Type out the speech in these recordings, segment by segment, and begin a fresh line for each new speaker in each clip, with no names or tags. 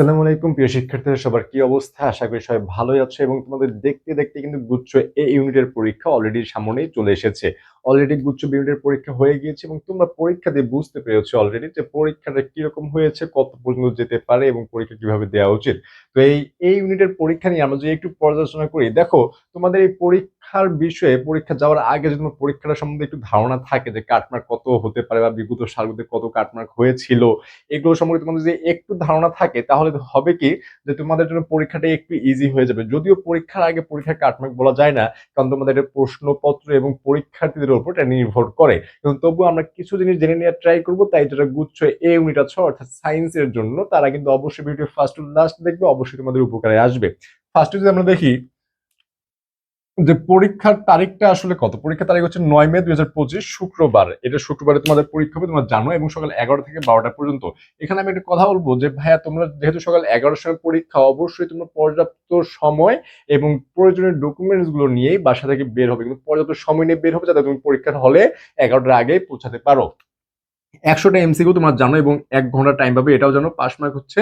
আসসালামু আলাইকুম, প্রিয় শিক্ষার্থীদের সবার কি অবস্থা? আশা করি সবাই ভালোই আছে এবং তোমাদের দেখতে দেখতে কিন্তু গুচ্ছ এ ইউনিটের পরীক্ষা অলরেডি সামনেই চলে এসেছে। অলরেডি গুচ্ছ বি ইউনিটের পরীক্ষা হয়ে গিয়েছে এবং তোমরা পরীক্ষা দিয়ে বুঝতে পেরেছ অলরেডি যে পরীক্ষাটা কীরকম হয়েছে, কত পর্যন্ত যেতে পারে এবং পরীক্ষা কীভাবে দেওয়া উচিত। তো এই এই ইউনিটের পরীক্ষা নিয়ে আমরা যদি একটু পর্যালোচনা করি, দেখো, তোমাদের এই পরীক্ষার বিষয়ে পরীক্ষা যাওয়ার আগে যদি তোমার পরীক্ষাটা সম্বন্ধে একটু ধারণা থাকে যে কাটমার্ক কত হতে পারে বা বিগত সালগুলোতে কত কাটমার্ক হয়েছিল, এগুলো সম্পর্কে তোমাদের যদি একটু ধারণা থাকে, তাহলে হবে কি যে তোমাদের জন্য পরীক্ষাটা একটু ইজি হয়ে যাবে। যদিও পরীক্ষার আগে পরীক্ষার কাটমার্ক বলা যায় না, কারণ তোমাদের এটা প্রশ্নপত্র এবং পরীক্ষার্থীদের উপর এটা নির্ভর করে। কিন্তু তবুও আমরা কিছু জিনিস জেনে নেওয়ার ট্রাই করব, তাই যেটা গুচ্ছ এ ইউনিট আছে, অর্থাৎ সায়েন্সের জন্য, তারা কিন্তু অবশ্যই ভিডিও ফার্স্ট টু লাস্ট দেখবে, অবশ্যই তোমাদের উপকারে আসবে। ফার্স্টে যদি আমরা দেখি যে পরীক্ষার তারিখটা আসলে কত? পরীক্ষার তারিখ হচ্ছে নয় মে দুই হাজার পঁচিশ, শুক্রবার। এটা শুক্রবারে তোমাদের পরীক্ষা হবে, তোমরা জানো, এবং সকাল এগারো থেকে বারোটা পর্যন্ত। এখানে আমি একটা কথা বলব যে, ভাইয়া, তোমরা যেহেতু সকাল এগারোটার সময় পরীক্ষা, অবশ্যই তোমরা পর্যাপ্ত সময় এবং প্রয়োজনীয় ডকুমেন্টসগুলো নিয়েই বাসা থেকে বের হবে। কিন্তু পর্যাপ্ত সময় নিয়ে বের হবে যাতে তুমি পরীক্ষার হলে এগারোটার আগে পৌঁছাতে পারো। একশোটা এমসিকিউ তোমার জানো এবং এক ঘণ্টা টাইম পাবে। এটাও জানো পাস মার্ক হচ্ছে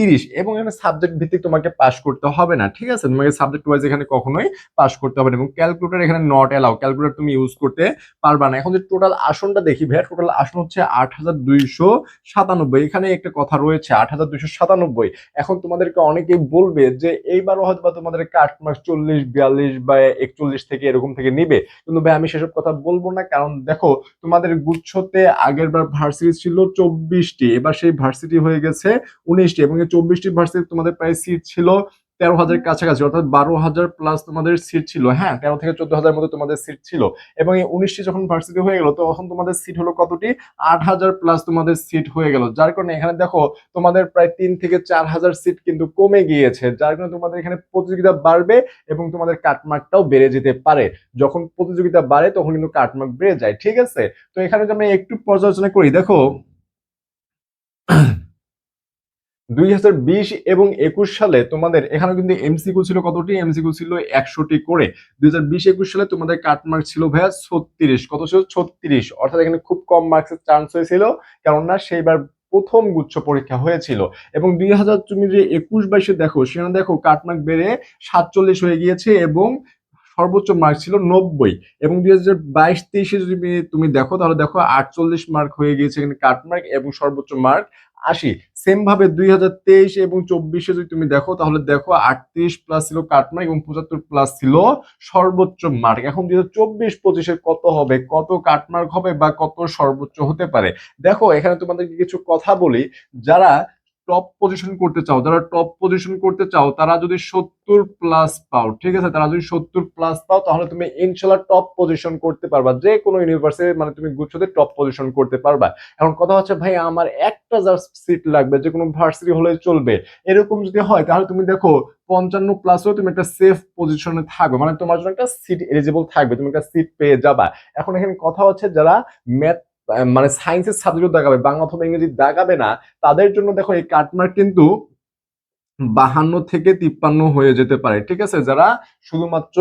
তিরিশ এবং এখানে সাবজেক্ট ভিত্তিক তোমাকে পাস করতে হবে না, ঠিক আছে? তোমাকে সাবজেক্ট ওয়াইজ এখানে কখনোই পাস করতে হবে না এবং ক্যালকুলেটার এখানে নট এলাও ক্যালকুলেটার তুমি ইউজ করতে পারবা না। এখন যে টোটাল আসনটা দেখি, ভাইয়া টোটাল আসন হচ্ছে আট হাজার দুইশো সাতানব্বই। এখানে একটা কথা রয়েছে, আট হাজার দুইশো সাতানব্বই। এখন তোমাদেরকে অনেকেই বলবে যে এইবারও হয়তো বা তোমাদের কাট মার্ক চল্লিশ, বিয়াল্লিশ বা একচল্লিশ থেকে এরকম থেকে নিবে। কিন্তু ভাই আমি সেসব কথা বলব না, কারণ দেখো, তোমাদের গুচ্ছতে আগের বার ভার্সিটি ছিল চব্বিশটি, এবার সেই ভার্সিটি হয়ে গেছে উনিশটি এবং চব্বিশটি ভার্সিটি তোমাদের প্রায় সিট ছিল তেরো হাজার কাছাকাছি, অর্থাৎ বারো হাজার প্লাস তোমাদের সিট ছিল। হ্যাঁ তেরো থেকে চোদ্দ হাজার মতো তোমাদের সিট ছিল। এবং এই উনিশটি যখন ভার্সিটি হয়ে গেল, তখন তোমাদের সিট হলো কতটি? আট হাজার প্লাস তোমাদের সিট হয়ে গেল। যার কারণে এখানে দেখো, তোমাদের প্রায় তিন থেকে চার হাজার সিট কিন্তু কমে গিয়েছে। যার কারণে তোমাদের এখানে প্রতিযোগিতা বাড়বে এবং তোমাদের কাটমার্কটাও বেড়ে যেতে পারে। যখন প্রতিযোগিতা বাড়ে, তখন কিন্তু কাটমার্ক বেড়ে যায়, ঠিক আছে? তো এখানে যদি আমরা একটু পর্যালোচনা করি, দেখো দুই হাজার বিশ এবং একুশ সালে তোমাদের এখানে কিন্তু এমসিকিউ ছিল কতটি? এমসিকিউ ছিল একশোটি করে। দুই হাজার বিশ, একুশ সালে তোমাদের কাটমার্ক ছিল ভাইয়া ছত্রিশ। কত ছিল? ছত্রিশ। অর্থাৎ এখানে খুব কম মার্কসের চান্স হয়েছিল, কেননা সেইবার প্রথম গুচ্ছ পরীক্ষা হয়েছিল। এবং দুই হাজার তুমি যে একুশ বাইশে দেখো, সেখানে দেখো কাটমার্ক বেড়ে সাতচল্লিশ হয়ে গিয়েছে এবং সর্বোচ্চ মার্ক ছিল নব্বই। এবং দুই হাজার বাইশ, তেইশে যদি তুমি দেখো, তাহলে দেখো আটচল্লিশ মার্ক হয়ে গিয়েছে এখানে কাটমার্ক এবং সর্বোচ্চ মার্ক আশি। সেম ভাবে দুই হাজার তেইশ এবং চব্বিশে যদি তুমি দেখো, তাহলে দেখো আটত্রিশ প্লাস ছিল কাটমার্ক এবং পঁচাত্তর প্লাস ছিল সর্বোচ্চ মার্ক এখন দুই হাজার চব্বিশ পঁচিশে কত হবে? কত কাটমার্ক হবে বা কত সর্বোচ্চ হতে পারে? দেখো, এখানে তোমাদেরকে কিছু কথা বলি। যারা টপ পজিশন করতে চাও, যারা টপ পজিশন করতে চাও, তারা যদি সত্তর প্লাস পাও, ঠিক আছে? তারা যদি সত্তর প্লাস পাও, তাহলে তুমি ইনশাল্লাহ টপ পজিশন করতে পারবা। যে কোনো ইউনিভার্সিটি মানে তুমি গুচ্ছতে টপ পজিশন করতে পারবা। এখন কথা হচ্ছে, ভাই, আমার একটা জাস্ট সিট লাগবে, যে কোনো ভার্সিটি হলে চলবে। এরকম যদি হয়, তাহলে তুমি দেখো, পঞ্চান্ন প্লাসও তুমি একটা সেফ পজিশনে থাকবে। মানে তোমার জন্য একটা সিট এলিজিবল থাকবে, তুমি একটা সিট পেয়ে যাবা। এখন এখানে কথা হচ্ছে, যারা ম্যাথ মানে সায়েন্সের সাবজেক্ট দাগাবে বাংলা অথবা ইংরেজি দাগাবে না, তাদের জন্য দেখো এই কাটমার্ক কিন্তু বাহান্ন থেকে তিপ্পান্ন হয়ে যেতে পারে, ঠিক আছে? যারা শুধুমাত্র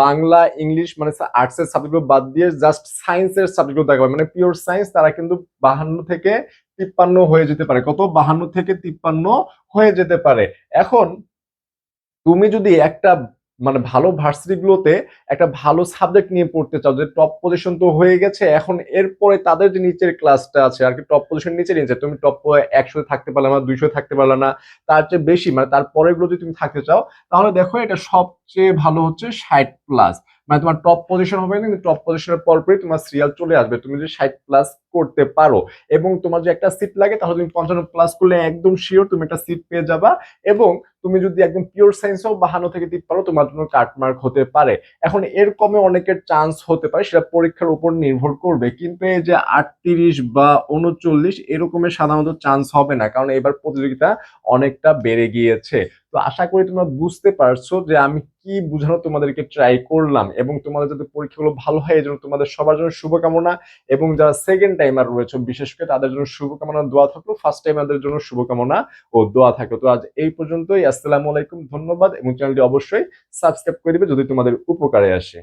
বাংলা, ইংলিশ মানে আর্টসের সাবজেক্টগুলো বাদ দিয়ে জাস্ট সায়েন্সের সাবজেক্টগুলো দেখাবে মানে পিওর সায়েন্স তারা কিন্তু বাহান্ন থেকে তিপ্পান্ন হয়ে যেতে পারে। কত? বাহান্ন থেকে তিপ্পান্ন হয়ে যেতে পারে। এখন তুমি যদি একটা মানে ভালো ভার্সিটিগুলোতে একটা ভালো সাবজেক্ট নিয়ে পড়তে চাও, যে টপ পজিশন তো হয়ে গেছে, এখন এরপরে তাদের যে নিচের ক্লাসটা আছে, আর কি টপ পজিশন নিচে নিচে তুমি টপ একশো থাকতে পারলে না দুইশো থাকতে পারলে না, তার চেয়ে বেশি মানে তারপরেগুলো যদি তুমি থাকতে চাও, তাহলে দেখো এটা সবচেয়ে ভালো হচ্ছে ষাট প্লাস মানে তোমার টপ পজিশন হবে না, কিন্তু টপ পজিশনের পরপরই তোমার সিরিয়াল চলে আসবে, তুমি যদি ষাট প্লাস করতে পারো। এবং তোমার যে একটা সিট লাগে, তাহলে তুমি পঞ্চান্ন প্লাস করলে একদম শিওর তুমি একটা সিট পেয়ে যাবা। এবং তুমি যদি একদম পিওর সায়েন্স হোক বাহান্ন থেকে তিপ পারো তোমার জন্য কাটমার্ক হতে পারে। এখন এর কমে অনেকের চান্স হতে পারে, সেটা পরীক্ষার উপর নির্ভর করবে। কিন্তু এই যে আটত্রিশ বা উনচল্লিশ এরকমের সাধারণত চান্স হবে না। কারণ এবার প্রতিযোগিতা অনেকটা বেড়ে গিয়েছে। তো আশা করি তোমরা বুঝতে পারছ যে আমি কি বুঝানো তোমাদেরকে ট্রাই করলাম। এবং তোমাদের যাতে পরীক্ষাগুলো ভালো হয় এই জন্য তোমাদের সবার জন্য শুভকামনা। এবং যারা সেকেন্ড টাইমার রয়েছে বিশেষ করে তাদের জন্য শুভকামনা, দোয়া থাকল। ফার্স্ট টাইমারদের জন্য শুভকামনা ও দোয়া থাকল। তো আজ এই পর্যন্তই। আসসালামু আলাইকুম। ধন্যবাদ। এবং চ্যানেলটি অবশ্যই সাবস্ক্রাইব করে দিবে যদি তোমাদের উপকারে আসে।